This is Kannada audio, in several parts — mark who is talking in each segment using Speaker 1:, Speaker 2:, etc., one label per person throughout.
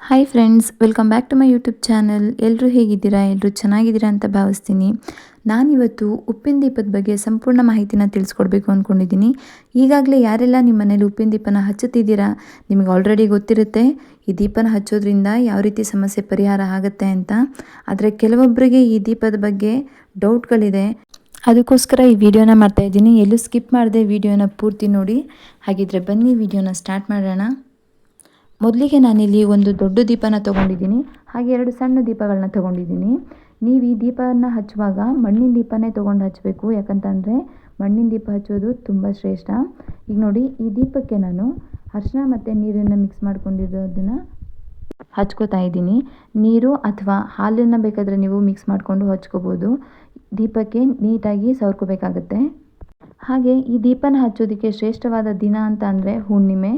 Speaker 1: Hi friends welcome back to my YouTube channel ಎಲ್ಲರೂ ಹೇಗಿದ್ದೀರಾ? ಎಲ್ಲರೂ ಚೆನ್ನಾಗಿದ್ದೀರಾ ಅಂತ ಭಾವಿಸ್ತೀನಿ. ನಾನಿವತ್ತು ಉಪ್ಪಿನ ದೀಪದ ಬಗ್ಗೆ ಸಂಪೂರ್ಣ ಮಾಹಿತಿನ ತಿಳಿಸ್ಕೊಡ್ಬೇಕು ಅಂದ್ಕೊಂಡಿದ್ದೀನಿ ಈಗಾಗಲೇ ಯಾರೆಲ್ಲ ನಿಮ್ಮ ಮನೇಲಿ ಉಪ್ಪಿನ ದೀಪನ ಹಚ್ಚುತ್ತಿದ್ದೀರಾ? ನಿಮಗೆ ಆಲ್ರೆಡಿ ಗೊತ್ತಿರುತ್ತೆ, ಈ ದೀಪನ ಹಚ್ಚೋದ್ರಿಂದ ಯಾವ ರೀತಿ ಸಮಸ್ಯೆ ಪರಿಹಾರ ಆಗುತ್ತೆ ಅಂತ. ಆದರೆ ಕೆಲವೊಬ್ಬರಿಗೆ ಈ ದೀಪದ ಬಗ್ಗೆ ಡೌಟ್ಗಳಿದೆ. ಅದಕ್ಕೋಸ್ಕರ ಈ ವಿಡಿಯೋನ ಮಾಡ್ತಾ ಇದ್ದೀನಿ. ಎಲ್ಲೂ ಸ್ಕಿಪ್ ಮಾಡದೆ ವಿಡಿಯೋನ ಪೂರ್ತಿ ನೋಡಿ. ಹಾಗಿದ್ರೆ ಬನ್ನಿ, ವಿಡಿಯೋನ ಸ್ಟಾರ್ಟ್ ಮಾಡೋಣ. ಮೊದಲಿಗೆ ನಾನಿಲ್ಲಿ ಒಂದು ದೊಡ್ಡ ದೀಪನ ತಗೊಂಡಿದ್ದೀನಿ, ಹಾಗೆ ಎರಡು ಸಣ್ಣ ದೀಪಗಳನ್ನ ತಗೊಂಡಿದ್ದೀನಿ. ನೀವು ಈ ದೀಪನ ಹಚ್ಚುವಾಗ ಮಣ್ಣಿನ ದೀಪನೇ ತೊಗೊಂಡು ಹಚ್ಚಬೇಕು. ಯಾಕಂತಂದರೆ ಮಣ್ಣಿನ ದೀಪ ಹಚ್ಚೋದು ತುಂಬ ಶ್ರೇಷ್ಠ. ಈಗ ನೋಡಿ, ಈ ದೀಪಕ್ಕೆ ನಾನು ಅರಿಶಿನ ಮತ್ತು ನೀರನ್ನು ಮಿಕ್ಸ್ ಮಾಡ್ಕೊಂಡಿರೋದನ್ನು ಹಚ್ಕೋತಾ ಇದ್ದೀನಿ. ನೀರು ಅಥವಾ ಹಾಲನ್ನು ಬೇಕಾದರೆ ನೀವು ಮಿಕ್ಸ್ ಮಾಡಿಕೊಂಡು ಹಚ್ಕೋಬೋದು. ದೀಪಕ್ಕೆ ನೀಟಾಗಿ ಸವರ್ಕೋಬೇಕಾಗತ್ತೆ. ಹಾಗೆ ಈ ದೀಪನ ಹಚ್ಚೋದಕ್ಕೆ ಶ್ರೇಷ್ಠವಾದ ದಿನ ಅಂತ ಅಂದರೆ ಹುಣ್ಣಿಮೆ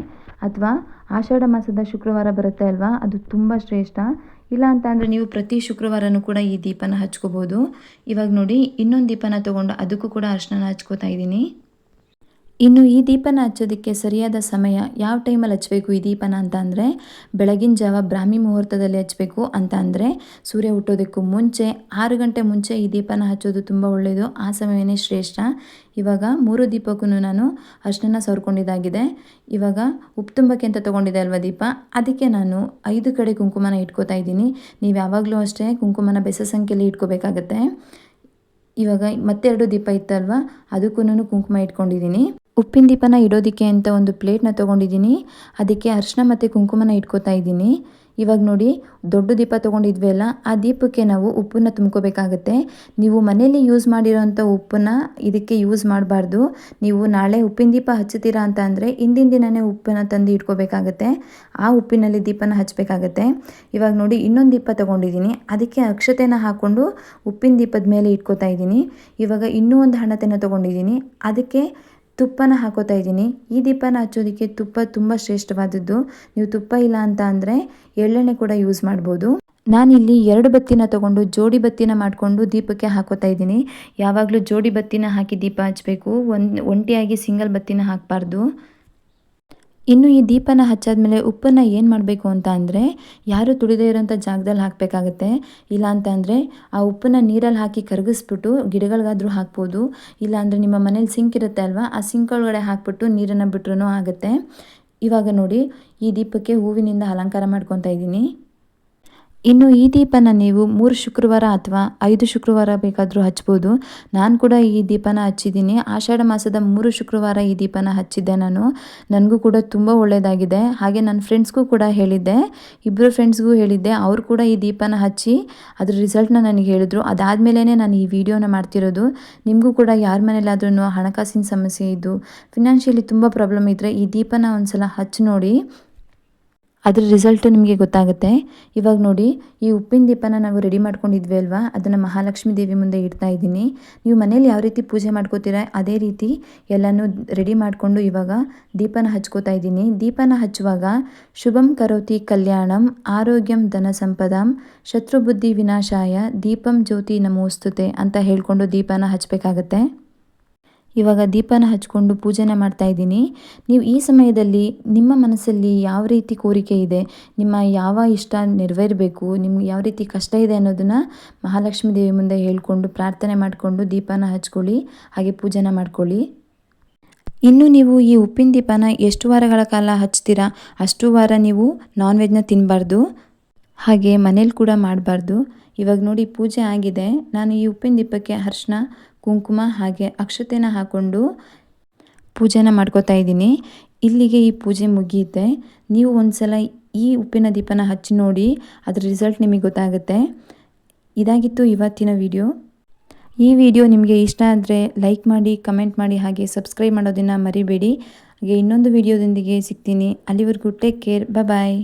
Speaker 1: ಅಥವಾ ಆಷಾಢ ಮಾಸದ ಶುಕ್ರವಾರ ಬರುತ್ತೆ ಅಲ್ವಾ? ಅದು ತುಂಬ ಶ್ರೇಷ್ಠ. ಇಲ್ಲ ಅಂತ ಅಂದರೆ ನೀವು ಪ್ರತಿ ಶುಕ್ರವಾರನೂ ಕೂಡ ಈ ದೀಪನ ಹಚ್ಕೋಬೋದು. ಇವಾಗ ನೋಡಿ ಇನ್ನೊಂದು ದೀಪನ ತೊಗೊಂಡು ಅದಕ್ಕೂ ಕೂಡ ಅರ್ಶನ ಹಚ್ಕೋತಾ ಇದ್ದೀನಿ. ಇನ್ನು ಈ ದೀಪನ ಹಚ್ಚೋದಕ್ಕೆ ಸರಿಯಾದ ಸಮಯ ಯಾವ ಟೈಮಲ್ಲಿ ಹಚ್ಚಬೇಕು ಈ ದೀಪನ ಅಂತ ಅಂದರೆ ಬೆಳಗಿನ ಜಾವ ಬ್ರಾಹ್ಮಿ ಮುಹೂರ್ತದಲ್ಲಿ ಹಚ್ಚಬೇಕು ಅಂತ ಅಂದರೆ ಸೂರ್ಯ ಹುಟ್ಟೋದಕ್ಕೂ ಮುಂಚೆ ಆರು ಗಂಟೆ ಮುಂಚೆ ಈ ದೀಪನ ಹಚ್ಚೋದು ತುಂಬ ಒಳ್ಳೆಯದು. ಆ ಸಮಯವೇ ಶ್ರೇಷ್ಠ. ಇವಾಗ ಮೂರು ದೀಪಕ್ಕೂ ನಾನು ಅರ್ಶನ ಸವರ್ಕೊಂಡಿದ್ದಾಗಿದೆ. ಇವಾಗ ಉಪ್ತುಂಬಕ್ಕೆ ಅಂತ ತೊಗೊಂಡಿದ್ದೆ ಅಲ್ವಾ ದೀಪ? ಅದಕ್ಕೆ ನಾನು ಐದು ಕಡೆ ಕುಂಕುಮನ ಇಟ್ಕೋತಾ ಇದ್ದೀನಿ. ನೀವು ಯಾವಾಗಲೂ ಅಷ್ಟೇ ಕುಂಕುಮನ ಬೆಸ ಸಂಖ್ಯೆಯಲ್ಲಿ ಇಟ್ಕೋಬೇಕಾಗತ್ತೆ. ಇವಾಗ ಮತ್ತೆರಡು ದೀಪ ಇತ್ತಲ್ವ? ಅದಕ್ಕೂ ಕುಂಕುಮ ಇಟ್ಕೊಂಡಿದ್ದೀನಿ. ಉಪ್ಪಿನ ದೀಪನ ಇಡೋದಕ್ಕೆ ಅಂತ ಒಂದು ಪ್ಲೇಟ್ನ ತೊಗೊಂಡಿದ್ದೀನಿ. ಅದಕ್ಕೆ ಅರಿಶಿನ ಮತ್ತು ಕುಂಕುಮನ ಇಟ್ಕೋತಾ ಇದ್ದೀನಿ. ಇವಾಗ ನೋಡಿ, ದೊಡ್ಡ ದೀಪ ತೊಗೊಂಡಿದ್ವಿ ಅಲ್ಲ, ಆ ದೀಪಕ್ಕೆ ನಾವು ಉಪ್ಪನ್ನು ತುಂಬ್ಕೋಬೇಕಾಗತ್ತೆ. ನೀವು ಮನೇಲಿ ಯೂಸ್ ಮಾಡಿರೋಂಥ ಉಪ್ಪನ್ನ ಇದಕ್ಕೆ ಯೂಸ್ ಮಾಡಬಾರ್ದು. ನೀವು ನಾಳೆ ಉಪ್ಪಿನ ದೀಪ ಹಚ್ಚುತ್ತೀರಾ ಅಂತ ಅಂದರೆ ಹಿಂದಿನ ದಿನವೇ ಉಪ್ಪನ್ನು ತಂದು ಇಟ್ಕೋಬೇಕಾಗತ್ತೆ. ಆ ಉಪ್ಪಿನಲ್ಲಿ ದೀಪನ ಹಚ್ಚಬೇಕಾಗತ್ತೆ. ಇವಾಗ ನೋಡಿ, ಇನ್ನೊಂದು ದೀಪ ತೊಗೊಂಡಿದ್ದೀನಿ. ಅದಕ್ಕೆ ಅಕ್ಷತೆನ ಹಾಕ್ಕೊಂಡು ಉಪ್ಪಿನ ದೀಪದ ಮೇಲೆ ಇಟ್ಕೋತಾ ಇದ್ದೀನಿ. ಇವಾಗ ಇನ್ನೂ ಒಂದು ಹಣತೆಯನ್ನು ತೊಗೊಂಡಿದ್ದೀನಿ. ಅದಕ್ಕೆ ತುಪ್ಪನ ಹಾಕೋತಾ ಇದ್ದೀನಿ. ಈ ದೀಪನ ಹಚ್ಚೋದಕ್ಕೆ ತುಪ್ಪ ತುಂಬ ಶ್ರೇಷ್ಠವಾದದ್ದು. ನೀವು ತುಪ್ಪ ಇಲ್ಲ ಅಂತ ಅಂದರೆ ಎಳ್ಳೆಣ್ಣೆ ಕೂಡ ಯೂಸ್ ಮಾಡ್ಬೋದು. ನಾನಿಲ್ಲಿ ಎರಡು ಬತ್ತಿನ ತಗೊಂಡು ಜೋಡಿ ಬತ್ತಿನ ಮಾಡಿಕೊಂಡು ದೀಪಕ್ಕೆ ಹಾಕೋತಾ ಇದ್ದೀನಿ. ಯಾವಾಗಲೂ ಜೋಡಿ ಬತ್ತಿನ ಹಾಕಿ ದೀಪ ಹಚ್ಚಬೇಕು. ಒಂದು ಒಂಟಿಯಾಗಿ ಸಿಂಗಲ್ ಬತ್ತಿನ ಹಾಕಬಾರ್ದು. ಇನ್ನು ಈ ದೀಪನ ಹಚ್ಚಾದ್ಮೇಲೆ ಉಪ್ಪನ್ನು ಏನು ಮಾಡಬೇಕು ಅಂತ ಅಂದರೆ ಯಾರು ತುಳಿದೇ ಇರೋಂಥ ಜಾಗದಲ್ಲಿ ಹಾಕಬೇಕಾಗತ್ತೆ. ಇಲ್ಲ ಅಂತ ಅಂದರೆ ಆ ಉಪ್ಪನ್ನು ನೀರಲ್ಲಿ ಹಾಕಿ ಕರಗಿಸ್ಬಿಟ್ಟು ಗಿಡಗಳಿಗಾದರೂ ಹಾಕ್ಬೋದು. ಇಲ್ಲ ಅಂದರೆ ನಿಮ್ಮ ಮನೇಲಿ ಸಿಂಕ್ ಇರುತ್ತೆ ಅಲ್ವಾ? ಆ ಸಿಂಕ್ ಒಳಗಡೆ ಹಾಕ್ಬಿಟ್ಟು ನೀರನ್ನು ಬಿಟ್ರೂ ಆಗುತ್ತೆ. ಇವಾಗ ನೋಡಿ, ಈ ದೀಪಕ್ಕೆ ಹೂವಿನಿಂದ ಅಲಂಕಾರ ಮಾಡ್ಕೊತಾ ಇದ್ದೀನಿ. ಇನ್ನು ಈ ದೀಪನ ನೀವು ಮೂರು ಶುಕ್ರವಾರ ಅಥವಾ ಐದು ಶುಕ್ರವಾರ ಬೇಕಾದರೂ ಹಚ್ಬೋದು. ನಾನು ಕೂಡ ಈ ದೀಪನ ಹಚ್ಚಿದ್ದೀನಿ. ಆಷಾಢ ಮಾಸದ ಮೂರು ಶುಕ್ರವಾರ ಈ ದೀಪನ ಹಚ್ಚಿದ್ದೆ ನಾನು. ನನಗೂ ಕೂಡ ತುಂಬ ಒಳ್ಳೆಯದಾಗಿದೆ ಹಾಗೆ ನನ್ನ ಫ್ರೆಂಡ್ಸ್ಗೂ ಕೂಡ ಹೇಳಿದ್ದೆ. ಇಬ್ಬರು ಫ್ರೆಂಡ್ಸ್ಗೂ ಹೇಳಿದ್ದೆ. ಅವರು ಕೂಡ ಈ ದೀಪನ ಹಚ್ಚಿ ಅದ್ರ ರಿಸಲ್ಟ್ನ ನನಗೆ ಹೇಳಿದ್ರು. ಅದಾದಮೇಲೆ ನಾನು ಈ ವಿಡಿಯೋನ ಮಾಡ್ತಿರೋದು. ನಿಮಗೂ ಕೂಡ ಯಾರ ಮನೇಲಾದ್ರೂ ಹಣಕಾಸಿನ ಸಮಸ್ಯೆ ಇದ್ದು ಫಿನಾನ್ಷಿಯಲಿ ತುಂಬ ಪ್ರಾಬ್ಲಮ್ ಇದ್ದರೆ ಈ ದೀಪನ ಒಂದು ಸಲ ಹಚ್ಚಿ ನೋಡಿ. ಅದ್ರ ರಿಸಲ್ಟ್ ನಿಮಗೆ ಗೊತ್ತಾಗುತ್ತೆ. ಇವಾಗ ನೋಡಿ, ಈ ಉಪ್ಪಿನ ದೀಪನ ನಾವು ರೆಡಿ ಮಾಡ್ಕೊಂಡಿದ್ವಿ ಅಲ್ವಾ? ಅದನ್ನು ಮಹಾಲಕ್ಷ್ಮಿ ದೇವಿ ಮುಂದೆ ಇಡ್ತಾ ಇದ್ದೀನಿ. ನೀವು ಮನೇಲಿ ಯಾವ ರೀತಿ ಪೂಜೆ ಮಾಡ್ಕೋತೀರಾ? ಅದೇ ರೀತಿ ಎಲ್ಲನೂ ರೆಡಿ ಮಾಡಿಕೊಂಡು ಇವಾಗ ದೀಪನ ಹಚ್ಕೋತಾ ಇದ್ದೀನಿ. ದೀಪನ ಹಚ್ಚುವಾಗ, ಶುಭಂ ಕರೋತಿ ಕಲ್ಯಾಣಂ, ಆರೋಗ್ಯಂ ಧನ ಸಂಪದಂ, ಶತ್ರುಬುದ್ಧಿ ವಿನಾಶಾಯ, ದೀಪಂ ಜ್ಯೋತಿ ನಮೋಸ್ತುತೆ ಅಂತ ಹೇಳ್ಕೊಂಡು ದೀಪನ ಹಚ್ಚಬೇಕಾಗತ್ತೆ ಇವಾಗ ದೀಪನ ಹಚ್ಕೊಂಡು ಪೂಜೆನ ಮಾಡ್ತಾ ಇದ್ದೀನಿ. ನೀವು ಈ ಸಮಯದಲ್ಲಿ ನಿಮ್ಮ ಮನಸ್ಸಲ್ಲಿ ಯಾವ ರೀತಿ ಕೋರಿಕೆ ಇದೆ? ನಿಮ್ಮ ಯಾವ ಇಷ್ಟ ನೆರವೇರಬೇಕು? ನಿಮ್ಗೆ ಯಾವ ರೀತಿ ಕಷ್ಟ ಇದೆ ಅನ್ನೋದನ್ನು ಮಹಾಲಕ್ಷ್ಮೀ ದೇವಿ ಮುಂದೆ ಹೇಳಿಕೊಂಡು ಪ್ರಾರ್ಥನೆ ಮಾಡಿಕೊಂಡು ದೀಪನ ಹಚ್ಕೊಳ್ಳಿ, ಹಾಗೆ ಪೂಜೆನ ಮಾಡ್ಕೊಳ್ಳಿ. ಇನ್ನು ನೀವು ಈ ಉಪ್ಪಿನ ದೀಪನ ಎಷ್ಟು ವಾರಗಳ ಕಾಲ ಹಚ್ತೀರಾ? ಅಷ್ಟು ವಾರ ನೀವು ನಾನ್ ವೆಜ್ನ ತಿನ್ನಬಾರ್ದು ಹಾಗೆ ಮನೇಲಿ ಕೂಡ ಮಾಡಬಾರ್ದು. ಇವಾಗ ನೋಡಿ ಪೂಜೆ ಆಗಿದೆ. ನಾನು ಈ ಉಪ್ಪಿನ ದೀಪಕ್ಕೆ ಅರ್ಶಿನ ಕುಂಕುಮ ಹಾಗೆ ಅಕ್ಷತೆನ ಹಾಕ್ಕೊಂಡು ಪೂಜೆನ ಮಾಡ್ಕೋತಾ ಇದ್ದೀನಿ. ಇಲ್ಲಿಗೆ ಈ ಪೂಜೆ ಮುಗಿಯುತ್ತೆ. ನೀವು ಒಂದು ಸಲ ಈ ಉಪ್ಪಿನ ದೀಪನ ಹಚ್ಚಿ ನೋಡಿ, ಅದರ ರಿಸಲ್ಟ್ ನಿಮಗೆ ಗೊತ್ತಾಗುತ್ತೆ. ಇದಾಗಿತ್ತು ಇವತ್ತಿನ ವಿಡಿಯೋ ಈ ವಿಡಿಯೋ ನಿಮಗೆ ಇಷ್ಟ ಆದರೆ ಲೈಕ್ ಮಾಡಿ ಕಮೆಂಟ್ ಮಾಡಿ, ಹಾಗೆ ಸಬ್ಸ್ಕ್ರೈಬ್ ಮಾಡೋದನ್ನು ಮರಿಬೇಡಿ. ಹಾಗೆ ಇನ್ನೊಂದು ವಿಡಿಯೋದೊಂದಿಗೆ ಸಿಗ್ತೀನಿ. ಅಲ್ಲಿವರೆಗೂ ಟೇಕ್ ಕೇರ್ ಬಾಯ್